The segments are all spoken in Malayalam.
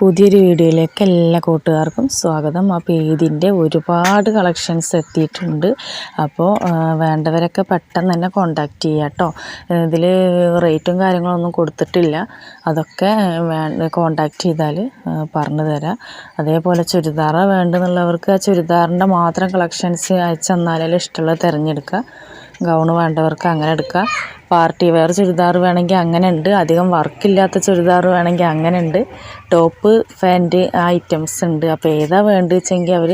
പുതിയൊരു വീഡിയോയിലേക്ക് എല്ലാ കൂട്ടുകാർക്കും സ്വാഗതം. അപ്പോൾ ഇതിന്റെ ഒരുപാട് കളക്ഷൻസ് എത്തിയിട്ടുണ്ട്. അപ്പോൾ വേണ്ടവരൊക്കെ പെട്ടെന്ന് തന്നെ കോണ്ടാക്റ്റ് ചെയ്യുക കേട്ടോ. ഇതിൽ റേറ്റും കാര്യങ്ങളൊന്നും കൊടുത്തിട്ടില്ല. അതൊക്കെ കോണ്ടാക്ട് ചെയ്താൽ പറഞ്ഞു തരാം. അതേപോലെ ചുരിദാറാണ് വേണ്ടെന്നുള്ളവർക്ക് ആ ചുരിദാറിന്റെ മാത്രം കളക്ഷൻസ് അയച്ചു തന്നാലേ ഇഷ്ടമുള്ളത് തിരഞ്ഞെടുക്കുക. ഗൗണ് വേണ്ടവർക്ക് അങ്ങനെ എടുക്കാം. പാർട്ടി വെയർ ചുരിദാർ വേണമെങ്കിൽ അങ്ങനെ ഉണ്ട് അധികം വർക്കില്ലാത്ത ചുരിദാർ വേണമെങ്കിൽ അങ്ങനെ ഉണ്ട് ടോപ്പ് ഫാന്റ് ആ ഐറ്റംസ് ഉണ്ട്. അപ്പോൾ ഏതാ വേണ്ടത് വെച്ചെങ്കിൽ അവർ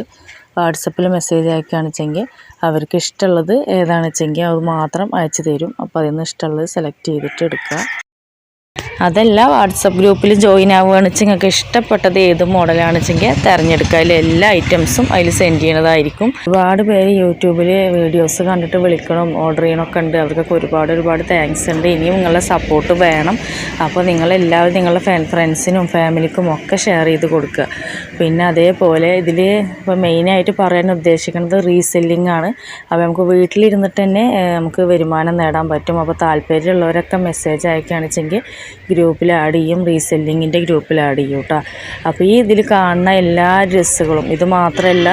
വാട്സപ്പിൽ മെസ്സേജ് അയക്കുകയാണ് വെച്ചെങ്കിൽ അവർക്ക് ഇഷ്ടമുള്ളത് ഏതാണെന്ന് വെച്ചെങ്കിൽ അത് മാത്രം അയച്ചു തരും അപ്പോൾ അതിൽ നിന്ന് ഇഷ്ടമുള്ളത് സെലക്ട് ചെയ്തിട്ട് എടുക്കുക. അതല്ല വാട്സപ്പ് ഗ്രൂപ്പിൽ ജോയിൻ ആവുകയാണ് വെച്ചാൽ നിങ്ങൾക്ക് ഇഷ്ടപ്പെട്ടത് ഏത് മോഡലാണ് വെച്ചെങ്കിൽ തിരഞ്ഞെടുക്കുക. അതിൽ എല്ലാ ഐറ്റംസും അതിൽ സെൻഡ് ചെയ്യണതായിരിക്കും ഒരുപാട് പേര് യൂട്യൂബിൽ വീഡിയോസ് കണ്ടിട്ട് വിളിക്കണം ഓർഡർ ചെയ്യണമൊക്കെ ഉണ്ട്. അവർക്കൊക്കെ ഒരുപാട് ഒരുപാട് താങ്ക്സ് ഉണ്ട്. ഇനിയും നിങ്ങളുടെ സപ്പോർട്ട് വേണം. അപ്പോൾ നിങ്ങളെല്ലാവരും നിങ്ങളുടെ ഫ്രണ്ട്സിനും ഫാമിലിക്കും ഒക്കെ ഷെയർ ചെയ്ത് കൊടുക്കുക. പിന്നെ അതേപോലെ ഇതിൽ ഇപ്പോൾ മെയിനായിട്ട് പറയാൻ ഉദ്ദേശിക്കുന്നത് റീസെല്ലിംഗ് ആണ്. അപ്പോൾ നമുക്ക് വീട്ടിലിരുന്നിട്ട് തന്നെ നമുക്ക് വരുമാനം നേടാൻ പറ്റും. അപ്പോൾ താല്പര്യമുള്ളവരൊക്കെ മെസ്സേജ് അയക്കുകയാണെച്ചെങ്കിൽ ഗ്രൂപ്പിൽ ആഡ് ചെയ്യും റീസെല്ലിങ്ങിന്റെ ഗ്രൂപ്പിൽ ആഡ് ചെയ്യും കേട്ടോ അപ്പോൾ ഈ ഇതിൽ കാണുന്ന എല്ലാ ഡ്രസ്സുകളും ഇത് മാത്രമല്ല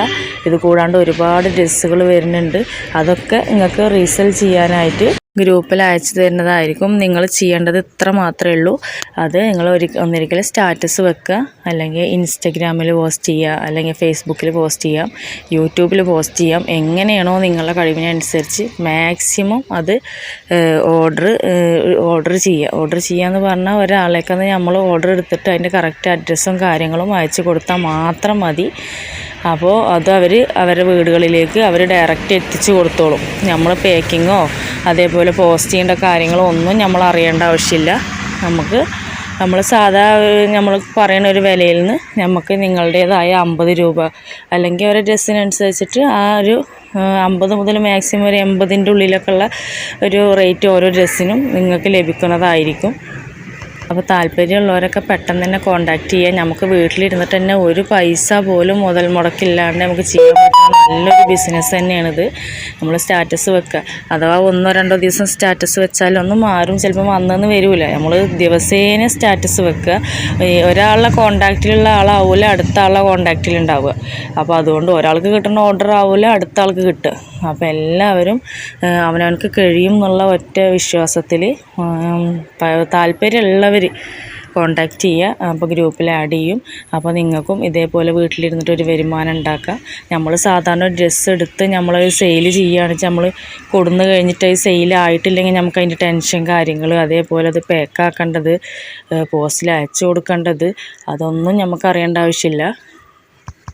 ഇത് കൂടാണ്ട് ഒരുപാട് ഡ്രസ്സുകൾ വരുന്നുണ്ട്. അതൊക്കെ നിങ്ങൾക്ക് റീസെൽ ചെയ്യാനായിട്ട് ഗ്രൂപ്പിൽ അയച്ചു തരുന്നതായിരിക്കും. നിങ്ങൾ ചെയ്യേണ്ടത് ഇത്ര മാത്രമേ ഉള്ളൂ. അത് നിങ്ങൾ ഒരു ഒന്നിരിക്കലും സ്റ്റാറ്റസ് വെക്കുക. അല്ലെങ്കിൽ ഇൻസ്റ്റഗ്രാമിൽ പോസ്റ്റ് ചെയ്യുക. അല്ലെങ്കിൽ ഫേസ്ബുക്കിൽ പോസ്റ്റ് ചെയ്യാം. യൂട്യൂബിൽ പോസ്റ്റ് ചെയ്യാം. എങ്ങനെയാണോ നിങ്ങളുടെ കഴിവിനനുസരിച്ച് മാക്സിമം അത് ഓർഡർ ഓർഡർ ചെയ്യുക. ഓർഡർ ചെയ്യാന്ന് പറഞ്ഞാൽ ഒരാളേക്കെന്ന് നമ്മൾ ഓർഡർ എടുത്തിട്ട് അതിന്റെ കറക്റ്റ് അഡ്രസ്സും കാര്യങ്ങളും അയച്ചു കൊടുത്താൽ മാത്രം മതി. അപ്പോൾ അത് അവർ അവരുടെ വീടുകളിലേക്ക് അവർ ഡയറക്റ്റ് എത്തിച്ചു കൊടുത്തോളും. നമ്മൾ പാക്കിങ്ങോ അതേപോലെ പോസ്റ്റ് ചെയ്യേണ്ട കാര്യങ്ങളോ ഒന്നും നമ്മൾ അറിയേണ്ട ആവശ്യമില്ല. നമുക്ക് നമ്മൾ സാധാ നമ്മൾ പറയുന്ന ഒരു വിലയിൽ നിന്ന് നമുക്ക് നിങ്ങളുടേതായ അമ്പത് രൂപ അല്ലെങ്കിൽ ഒരു ഡ്രസ്സിനനുസരിച്ചിട്ട് ആ ഒരു അമ്പത് മുതൽ മാക്സിമം ഒരു എൺപതിന്റെ ഉള്ളിലൊക്കെ ഉള്ള ഒരു റേറ്റ് ഓരോ ഡ്രസ്സിനും നിങ്ങൾക്ക് ലഭിക്കുന്നതായിരിക്കും. അപ്പോൾ താല്പര്യമുള്ളവരൊക്കെ പെട്ടെന്ന് തന്നെ കോണ്ടാക്ട് ചെയ്യുക നമുക്ക് വീട്ടിലിരുന്നിട്ട് തന്നെ ഒരു പൈസ പോലും മുതൽ മുടക്കില്ലാണ്ട് നമുക്ക് ചെയ്യാൻ പറ്റുന്ന നല്ലൊരു ബിസിനസ് തന്നെയാണിത്. നമ്മൾ സ്റ്റാറ്റസ് വെക്കുക അഥവാ ഒന്നോ രണ്ടോ ദിവസം സ്റ്റാറ്റസ് വെച്ചാലൊന്നും മാറും. ചിലപ്പോൾ വന്നെന്ന് വരില്ല നമ്മൾ ദിവസേന സ്റ്റാറ്റസ് വെക്കുക ഒരാളുടെ കോണ്ടാക്റ്റിലുള്ള ആളാവില്ല അടുത്ത ആളുടെ കോണ്ടാക്റ്റിലുണ്ടാവുക അപ്പോൾ അതുകൊണ്ട് ഒരാൾക്ക് കിട്ടുന്ന ഓർഡർ ആവില്ല അടുത്ത ആൾക്ക് കിട്ടുക. അപ്പോൾ എല്ലാവരും അവനവനക്ക് കഴിയും എന്നുള്ള ഒറ്റ വിശ്വാസത്തിൽ താല്പര്യമുള്ളവർ കോണ്ടാക്ട് ചെയ്യുക. അപ്പോൾ ഗ്രൂപ്പിൽ ആഡ് ചെയ്യും. അപ്പോൾ നിങ്ങൾക്കും ഇതേപോലെ വീട്ടിലിരുന്നിട്ട് ഒരു വരുമാനം ഉണ്ടാക്കാം നമ്മൾ സാധാരണ ഡ്രസ്സ് എടുത്ത് നമ്മൾ സെയിൽ ചെയ്യുകയാണെന്ന് വെച്ചാൽ നമ്മൾ കൊടുന്നു കഴിഞ്ഞിട്ട് സെയിൽ ആയിട്ടില്ലെങ്കിൽ നമുക്ക് അതിന്റെ ടെൻഷൻ കാര്യങ്ങൾ അതേപോലെ അത് പാക്കാക്കേണ്ടത് പോസ്റ്റിൽ അയച്ചു കൊടുക്കേണ്ടത് അതൊന്നും നമുക്ക് അറിയേണ്ട ആവശ്യമില്ല.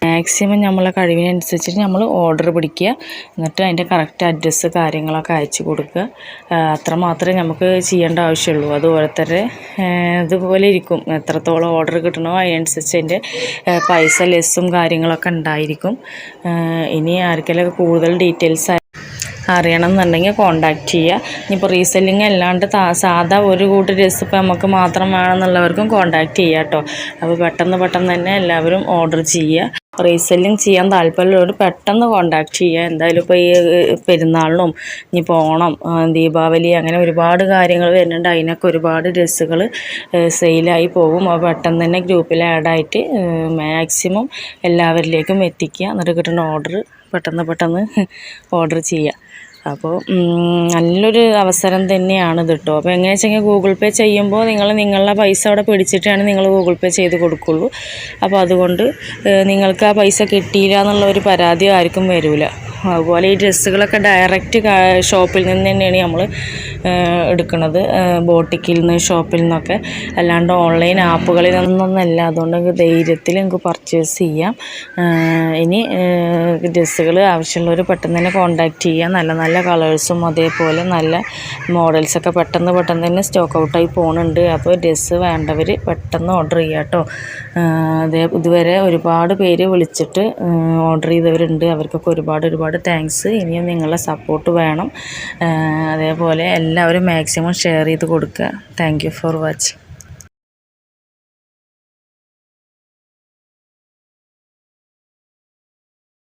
മാക്സിമം നമ്മളെ കഴിവിനനുസരിച്ചിട്ട് നമ്മൾ ഓർഡർ പിടിക്കുക. എന്നിട്ട് അതിന്റെ കറക്റ്റ് അഡ്രസ്സ് കാര്യങ്ങളൊക്കെ അയച്ചു കൊടുക്കുക. അത്ര മാത്രമേ നമുക്ക് ചെയ്യേണ്ട ആവശ്യമുള്ളൂ. അതുപോലെ തന്നെ ഇതുപോലെ ഇരിക്കും. എത്രത്തോളം ഓർഡർ കിട്ടണോ അതിനനുസരിച്ച് അതിന്റെ പൈസ ലെസ്സും കാര്യങ്ങളൊക്കെ ഉണ്ടായിരിക്കും. ഇനി ആർക്കെല്ലാം കൂടുതൽ ഡീറ്റെയിൽസ് അറിയണം എന്നുണ്ടെങ്കിൽ കോണ്ടാക്ട് ചെയ്യുക. ഇനിയിപ്പോൾ റീസെല്ലിംഗ് അല്ലാണ്ട് സാധാ ഒരു കൂട്ട് ഡ്രസ്സ് ഇപ്പോൾ നമുക്ക് മാത്രം വേണമെന്നുള്ളവർക്കും കോണ്ടാക്ട് ചെയ്യാം കേട്ടോ. അപ്പോൾ പെട്ടെന്ന് പെട്ടെന്ന് തന്നെ എല്ലാവരും ഓർഡർ ചെയ്യുക. റീസെല്ലിങ് ചെയ്യാൻ താല്പര്യമുള്ളവർ പെട്ടെന്ന് കോണ്ടാക്ട് ചെയ്യുക. എന്തായാലും ഇപ്പോൾ ഈ പെരുന്നാളിനും ഇനിയിപ്പോൾ ഓണം ദീപാവലി അങ്ങനെ ഒരുപാട് കാര്യങ്ങൾ വരുന്നുണ്ട്. അതിനൊക്കെ ഒരുപാട് ഡ്രസ്സുകൾ സെയിലായി പോകും. അപ്പോൾ പെട്ടെന്ന് തന്നെ ഗ്രൂപ്പിൽ ആഡായിട്ട് മാക്സിമം എല്ലാവരിലേക്കും എത്തിക്കുക. എന്നിട്ട് കിട്ടുന്ന ഓർഡർ പെട്ടെന്ന് പെട്ടെന്ന് ഓർഡർ ചെയ്യുക. അപ്പോൾ നല്ലൊരു അവസരം തന്നെയാണ് ഇത് കേട്ടോ അപ്പോൾ എങ്ങനെയാ വെച്ചെങ്കിൽ ഗൂഗിൾ പേ ചെയ്യുമ്പോൾ നിങ്ങൾ നിങ്ങളുടെ പൈസ അവിടെ പിടിച്ചിട്ടാണ് നിങ്ങൾ ഗൂഗിൾ പേ ചെയ്ത് കൊടുക്കുള്ളൂ. അപ്പോൾ അതുകൊണ്ട് നിങ്ങൾക്ക് ആ പൈസ കിട്ടിയില്ല എന്നുള്ള ഒരു പരാതി ആർക്കും വരില്ല അതുപോലെ ഈ ഡ്രസ്സുകളൊക്കെ ഡയറക്റ്റ് ഷോപ്പിൽ നിന്ന് തന്നെയാണ് നമ്മൾ എടുക്കുന്നത് ബോട്ടിക്കിൽ നിന്ന് ഷോപ്പിൽ നിന്നൊക്കെ. അല്ലാണ്ട് ഓൺലൈൻ ആപ്പുകളിൽ നിന്നൊന്നല്ല. അതുകൊണ്ട് ധൈര്യത്തിൽ നമുക്ക് പർച്ചേസ് ചെയ്യാം. ഇനി ഡ്രസ്സുകൾ ആവശ്യമുള്ളവർ പെട്ടെന്ന് തന്നെ കോൺടാക്റ്റ് ചെയ്യാം നല്ല നല്ല കളേഴ്സും അതേപോലെ നല്ല മോഡൽസൊക്കെ പെട്ടെന്ന് പെട്ടെന്ന് തന്നെ സ്റ്റോക്ക് ഔട്ടായി പോകുന്നുണ്ട് അപ്പോൾ ഡ്രസ്സ് വേണ്ടവർ പെട്ടെന്ന് ഓർഡർ ചെയ്യാം കേട്ടോ അതേ ഇതുവരെ ഒരുപാട് പേര് വിളിച്ചിട്ട് ഓർഡർ ചെയ്തവരുണ്ട്. അവർക്കൊക്കെ ഒരുപാട് ഒരുപാട് ഒരുപാട് താങ്ക്സ് ഇനിയും നിങ്ങളുടെ സപ്പോർട്ട് വേണം. അതേപോലെ എല്ലാവരും മാക്സിമം ഷെയർ ചെയ്ത് കൊടുക്കുക. Thank for watching